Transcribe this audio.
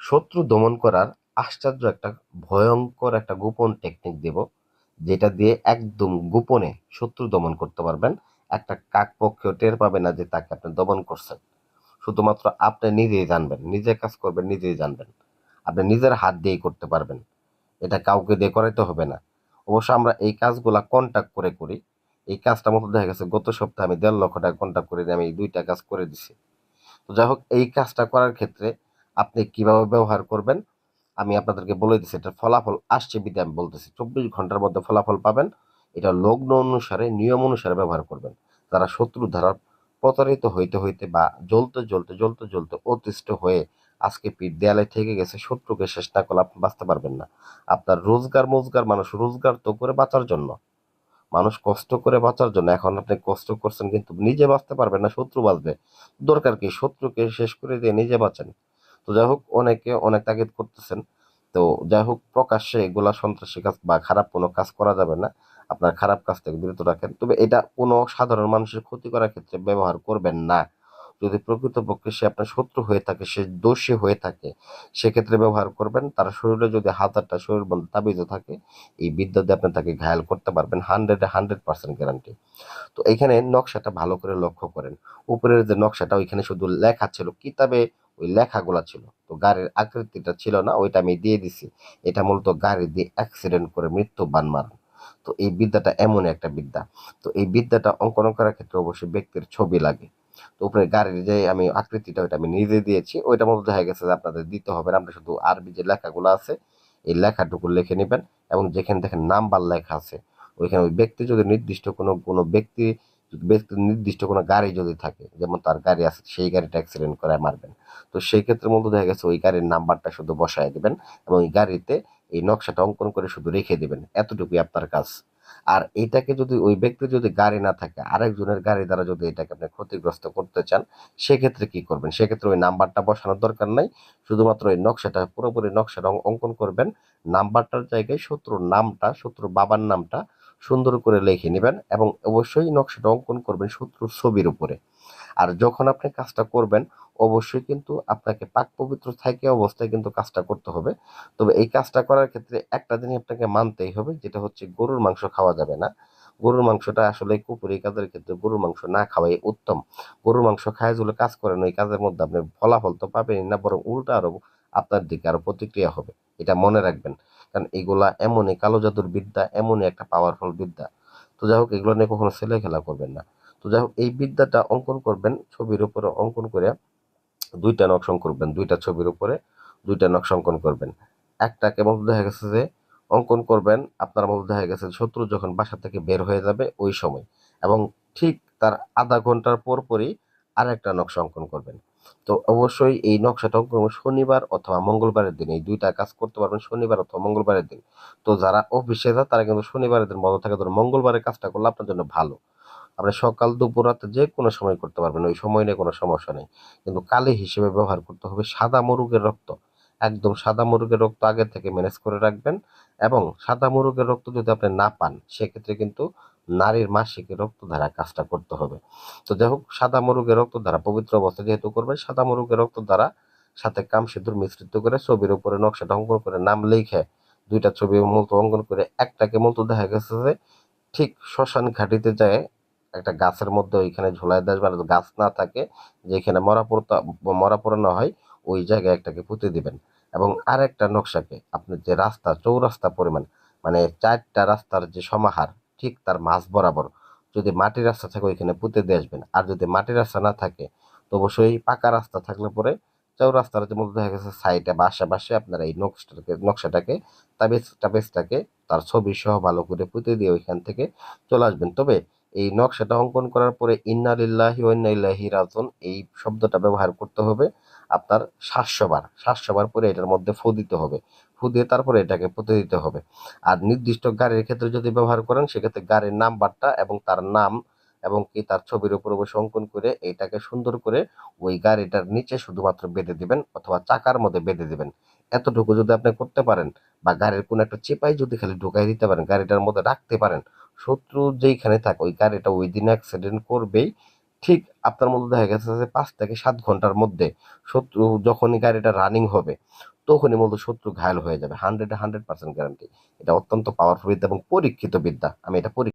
শত্রু দমন করার আশ্চর্য একটা ভয়ঙ্কর একটা গোপন টেকনিক দেব, যেটা দিয়ে একদম গোপনে শত্রু দমন করতে পারবেন। একটা কাক পক্ষেও টের পাবে না যে তাকে আপনি দমন করছেন। শুধুমাত্র আপনি নিজেই জানবেন, নিজে কাজ করবেন, নিজেই জানবেন। আপনি নিজের হাত দিয়েই করতে পারবেন। এটা কাউকে দিয়ে করাইতে হবে না। অবশ্য আমরা এই কাজগুলা কন্ট্যাক্ট করে করি। এই কাজটা মতো দেখা গেছে, গত সপ্তাহে আমি দেড় লক্ষ টাকা কন্ট্যাক্ট করে আমি দুইটা কাজ করে দিছি। তো যাই হোক, এই কাজটা করার ক্ষেত্রে আপনি কীভাবে ব্যবহার করবেন, আমি আপনাদেরকে বলে দিচ্ছি এটার ফলাফল আসছে বিধে আমি বলতেছি, চব্বিশ ঘণ্টার মধ্যে ফলাফল পাবেন, এটা লগ্ন অনুসারে, নিয়ম অনুসারে ব্যবহার করবেন। যারা শত্রু দ্বারা প্রতারিত হইতে হইতে বা জ্বলতে জ্বলতে জ্বলতে জ্বলতে অতিষ্ঠ হয়ে আজকে পিঠ দেয়ালে থেকে গেছে, শত্রুকে শেষ না করলে আপনি বাঁচতে পারবেন না। আপনার রোজগার মোজগার মানুষ রোজগার তো করে বাঁচার জন্য। মানুষ কষ্ট করে বাঁচার জন্য, এখন আপনি কষ্ট করছেন কিন্তু নিজে বাঁচতে পারবেন না, শত্রু বাঁচবে। দরকার কি? শত্রুকে শেষ করে দিয়ে নিজে বাঁচেন। তো যাই হোক, অনেকে অনেক তাগিদ করতেছেন। তো যাই হোক, প্রকাশ্যে এগুলা সন্ত্রাসী কাজ বা খারাপ কোনো কাজ করা যাবে না। আপনার খারাপ কাজ থেকে বিরত রাখেন। তবে এটা কোনো সাধারণ মানুষের ক্ষতি করার ক্ষেত্রে ব্যবহার করবেন না। যদি প্রকৃতপক্ষে সে আপনার শত্রু হয়ে থাকে, সে দোষী হয়ে থাকে, সেক্ষেত্রে ব্যবহার করবেন। তার শরীরে যদি হাজারটা শরীর বন্ধ তাবিজও থাকে, এই বিদ্যা দিয়ে আপনি তাকে ঘায়াল করতে পারবেন। হান্ড্রেডে, হান্ড্রেড পার্সেন্ট গ্যারান্টি। তো এখানে নকশাটা ভালো করে লক্ষ্য করেন। উপরের যে নকশাটা, ওইখানে শুধু লেখা ছিল কিতাবে ওই লেখাগুলা ছিল। তো গাড়ির আকৃতিটা ছিল না, ওইটা আমি দিয়ে দিছি। এটা মূলত গাড়ি দিয়ে অ্যাক্সিডেন্ট করে মৃত্যু বান মারান। তো এই বিদ্যাটা এমন একটা বিদ্যা। তো এই বিদ্যাটা অঙ্কন করার ক্ষেত্রে অবশ্যই ব্যক্তির ছবি লাগে। তো উপরে গাড়ির যে আমি আকৃতিটা, ওইটা আমি নিজে দিয়েছি। ওইটার মধ্যে দেখা গেছে যে আপনাদের দিতে হবে আমরা শুধু আরবি যে লেখাগুলো আছে, এই লেখাটুকু লিখে নেবেন। এবং যেখানে দেখেন নাম্বার লেখা আছে, ওইখানে ওই ব্যক্তি যদি নির্দিষ্ট কোনো কোনো ব্যক্তি ব্যক্তি নির্দিষ্ট কোনো গাড়ি যদি থাকে, যেমন তার গাড়ি আছে, সেই গাড়িটা অ্যাক্সিডেন্ট করে মারবেন। তো সেই ক্ষেত্রে মধ্যে দেখা গেছে, ওই গাড়ির নাম্বারটা শুধু বসায় দেবেন এবং ওই গাড়িতে এই নকশাটা অঙ্কন করে শুধু রেখে দেবেন। এতটুকুই আপনার কাজ। আর এটাকে যদি ওই ব্যক্তি যদি গাড়ি না থাকে, আরেকজনের গাড়ি দ্বারা যদি এটাকে আপনি ক্ষতিগ্রস্ত করতে চান, সেক্ষেত্রে কি করবেন? সেক্ষেত্রে ওই নাম্বারটা বসানোর দরকার নাই। শুধুমাত্র ওই নকশাটা, পুরোপুরি নকশাটা অঙ্কন করবেন। নাম্বারটার জায়গায় শত্রুর নামটা, শত্রুর বাবার নামটা সুন্দর করে লিখে নেবেন এবং অবশ্যই নকশাটা অঙ্কন করবেন শত্রুর ছবির উপরে। আর যখন আপনি কাজটা করবেন, অবশ্যই কিন্তু আপনাকে পাক পবিত্র থাকে অবস্থায় কিন্তু কাজটা করতে হবে। তবে এই কাজটা করার ক্ষেত্রে একটা জিনিস আপনাকে মানতেই হবে, যেটা হচ্ছে গরুর মাংস খাওয়া যাবে না। গরুর মাংসটা আসলে কুপুরি কাজের ক্ষেত্রে গরুর মাংস না খাওয়াই উত্তম। গরুর মাংস খায় যেগুলো কাজ করেন ওই কাজের মধ্যে আপনি ফলাফল তো পাবেনই না, বরং উল্টা আরও আপনার দিকে আরও প্রতিক্রিয়া হবে। এটা মনে রাখবেন। কারণ এগুলা এমনই কালো জাদুর বিদ্যা, এমনই একটা পাওয়ারফুল বিদ্যা। তো যাই হোক এগুলো নিয়ে কখনো ছেলে খেলা করবেন না। তো যাই হোক এই বিদ্যাটা অঙ্কন করবেন, ছবির উপরে অঙ্কন করে দুইটা নকশা করবেন, দুইটা ছবির উপরে দুইটা নকশা অঙ্কন করবেন। একটা কেমন দেখা গেছে যে অঙ্কন করবেন, আপনার মধ্যে দেখা গেছে শত্রু যখন বাসা থেকে বের হয়ে যাবে ওই সময়। এবং ঠিক তার আধা ঘণ্টার পর পরই আর একটা নকশা অঙ্কন করবেন। তো অবশ্যই এই নকশাটা অঙ্কন শনিবার অথবা মঙ্গলবারের দিন। এই দুইটা কাজ করতে পারবেন শনিবার অথবা মঙ্গলবারের দিন। তো যারা অফিসে যায় তারা কিন্তু শনিবারের দিন বন্ধ থাকে ধরুন মঙ্গলবারের কাজটা করলে আপনার জন্য ভালো। আপনি সকাল, দুপুর, রাতে যে কোনো সময় করতে পারবেন, ওই সময় নিয়ে কোনো সমস্যা নেই। কিন্তু কালি হিসেবে ব্যবহার করতে হবে সাদা মরুগের রক্ত। একদম সাদা মুরগের রক্ত আগে থেকে ম্যানেজ করে রাখবেন এবং সাদা মুরগের রক্ত যদি আপনি না পান, সেক্ষেত্রে কিন্তু নারীর মাসিকের রক্ত ধারা কাজটা করতে হবে। তো যাই হোক, সাদা মুরগের রক্ত দ্বারা পবিত্র অবস্থা যেহেতু করবেন, সাদা মুরগের রক্ত দ্বারা সাথে কাম সিঁদুর মিশ্রিত করে ছবির উপরে নকশাটা অঙ্কন করে নাম লিখে দুইটা ছবি মূলত অঙ্কন করে একটাকে মূলত দেখা গেছে যে ঠিক শ্মশান ঘাটিতে যায় একটা গাছের মধ্যে ওইখানে ঝোলায় আসবে আর গাছ না থাকে, যেখানে মরা পড়তা, মরা পড়ানো হয় ওই জায়গায় একটাকে পুঁতে দিবেন। এবং আরেকটা নকশাকে আপনার যে রাস্তা, চৌরাস্তা পরিমাণ মানে চারটা রাস্তার যে সমাহার, ঠিক তার মাঝ বরাবর যদি মাটির রাস্তা থাকে, ওইখানে পুঁতে দিয়ে আসবেন। আর যদি মাটির রাস্তা না থাকে, তো অবশ্যই পাকা রাস্তা থাকলে পরে চৌরাস্তার যে মধ্যে দেখা গেছে সাইডে বা আশেপাশে আপনারা এই নকশাটাকে নকশাটাকে তাবিজ টাবেজটাকে তার ছবি সহ ভালো করে পুঁতে দিয়ে ওইখান থেকে চলে আসবেন। তবে এই নকশাটা অঙ্কন করার পরে, ইন্না লিল্লাহি ওয়া ইন্না ইলাইহি রাজিউন এই শব্দটা ব্যবহার করতে হবে। আপনার সাতশো বার সাতশো বার পরে এটার মধ্যে ফু দিতে হবে। ফু দিয়ে তারপরে এটাকে পুঁতে দিতে হবে। আর নির্দিষ্ট গাড়ির ক্ষেত্রে যদি ব্যবহার করেন, সেক্ষেত্রে গাড়ির নাম্বারটা এবং তার নাম এবং কি তার ছবির উপর অবশ্য অঙ্কন করে এটাকে সুন্দর করে ওই গাড়িটার নিচে শুধুমাত্র বেঁধে দিবেন অথবা চাকার মধ্যে বেঁধে দিবেন। এতটুকু যদি আপনি করতে পারেন বা গাড়ির কোনো একটা চেপাই যদি খালি ঢুকাই দিতে পারেন, গাড়িটার মধ্যে রাখতে পারেন, শত্রু যেইখানে থাকে ওই গাড়িটা ওই দিন অ্যাক্সিডেন্ট করবেই ঠিক আপনার মধ্যে দেখা গেছে যে পাঁচ থেকে সাত ঘণ্টার মধ্যে শত্রু যখনই গাড়িটা রানিং হবে, তখনই মূলত শত্রু ঘায়ল হয়ে যাবে। হান্ড্রেড হান্ড্রেড পার্সেন্ট গ্যারান্টি এটা অত্যন্ত পাওয়ারফুল বিদ্যা এবং পরীক্ষিত বিদ্যা। আমি এটা পরীক্ষা